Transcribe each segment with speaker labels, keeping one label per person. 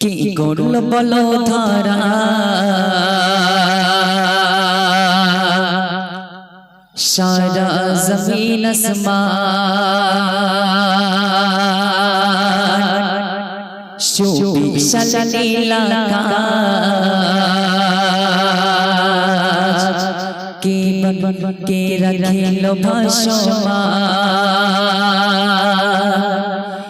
Speaker 1: কি করল বলো ধরা? সারা জমিন কে কে রাখিল ভাসমান।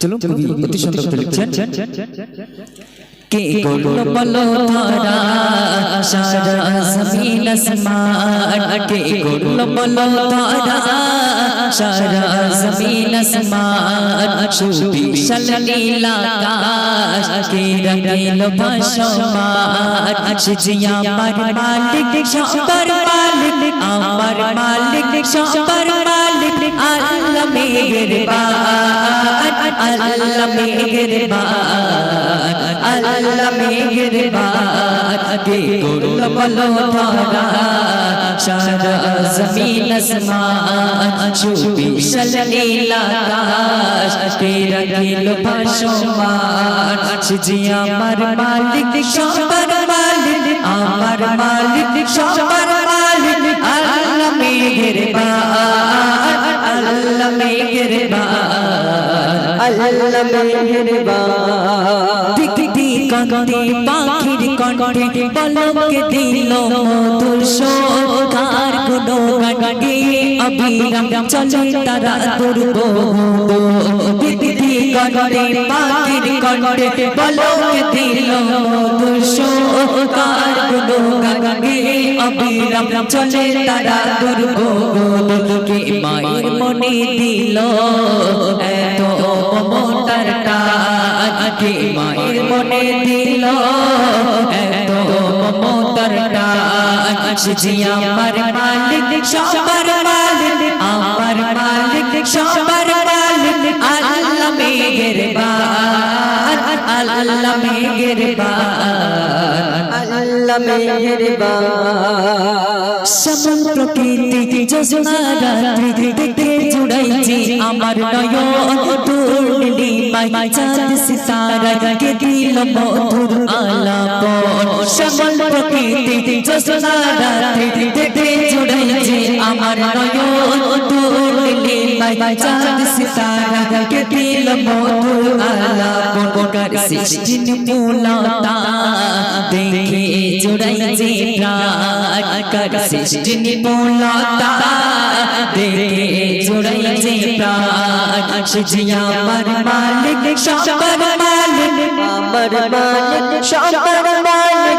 Speaker 1: চলুন কবি অতি সুন্দর করে লিখছেন কে করল বলো সারা জমিন আসমান কে করল বলো ধরা সারা জমিন আসমান শুবি শালীলা কাশ কে রঙিল ভাসমান সিজিয়া আমার মালিক সবার মালিক আমার মালিক সবার মালিক আল্লাহ মেহেরবান আল্লাহ মেহেরবান। আল্লাহ মেহেরবান কে করল বলো ধরা সারা জমিন আসমান শুবি শালীলা কাশ কে রঙিল ভাসমান সিজিয়া আমার মালিক সবার মালিক আমার মালিক সবার আল্লাহ মেহেরবান দিক দিক কণ্ঠে পাখির কণ্ঠে পলকে দিল মধুর সোধার চলে তারা দুর্গ দিক দিক কণ্ঠে পাখির কণ্ঠে পলকে দিল মধুর সোধার গুনো গানগে অবিরাম চলে তারা দুর্গ কে মায়ের মনে দিল, এত মমতার টান কে মায়ের মনে দিল, এত মমতার টান সিজি আমার মালিক, সবার মালিক, আমার মালিক, সবার মালিক, আল্লাহ মেহেরবান আল্লাহ মেহেরবান
Speaker 2: আল্লাহ মেহেরবান।
Speaker 1: সমন প্রকৃতি যোজনা রাত্রি দেখে জুড়াইছি আমার নয়ন তুললি মাই চাঁদ সিতারা কে দিল মধুর আলাপন। সমন প্রকৃতি যোজনা রাত্রি দেখে জুড়াইছি আমার নয়ন তুললি মাই চাঁদ সিতারা কে দিল মধুর আলাপন। কর সৃষ্টি মূলতা দেখে জুড়াইছি প্রাণ। কর সৃষ্টি নিপুণতা দেখে জুড়াইছে প্রাণ সিজিয়া আমার মালিক সবার মালিক
Speaker 2: আমার মালিক সবার মালিক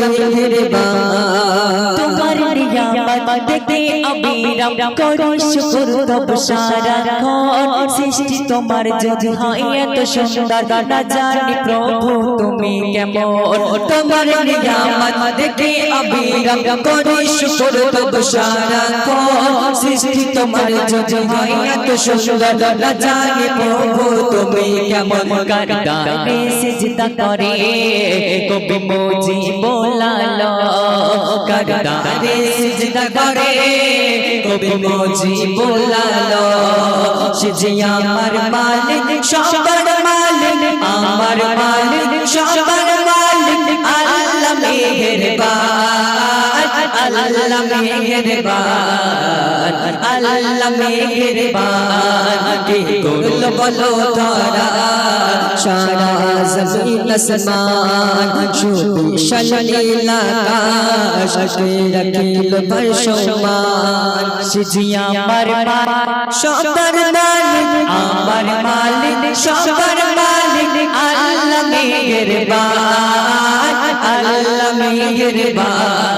Speaker 2: আল্লাহ
Speaker 1: তোমার নিয়ামত দেখে অবিরাম করি শুকর তব সারা ক্ষণ সৃষ্টি তোমার যদি হয় এত সুন্দর না জানি প্রভু তুমি কেমন। তোমার নিয়ামত দেখে অবিরাম করি শুকর তব সারা ক্ষণ সৃষ্টি তোমার যদি হয় এত সুন্দর না জানি প্রভু তুমি কেমন কারদানে সিজদা করে কবি মোজি বোলালো কারদানে সিজদা করে, কবি মোজি বোলালো সিজি আমার মালিক সবার মালিক, আমার মালিক সবার মালিক, আল্লাহ মেহেরবান
Speaker 2: আল্লাহ মেহেরবান। আল্লাহ মেহেরবান কে করল বলো ধরা সারা জমিন আসমান শুধু শালীল আকাশ রাখিল বর্ষমান
Speaker 1: সিজিয়া আমার
Speaker 2: সবার মালিক,
Speaker 1: আমার মালিক
Speaker 2: সবার মালিক, আল্লাহ মেহেরবান আল্লাহ মেহেরবান।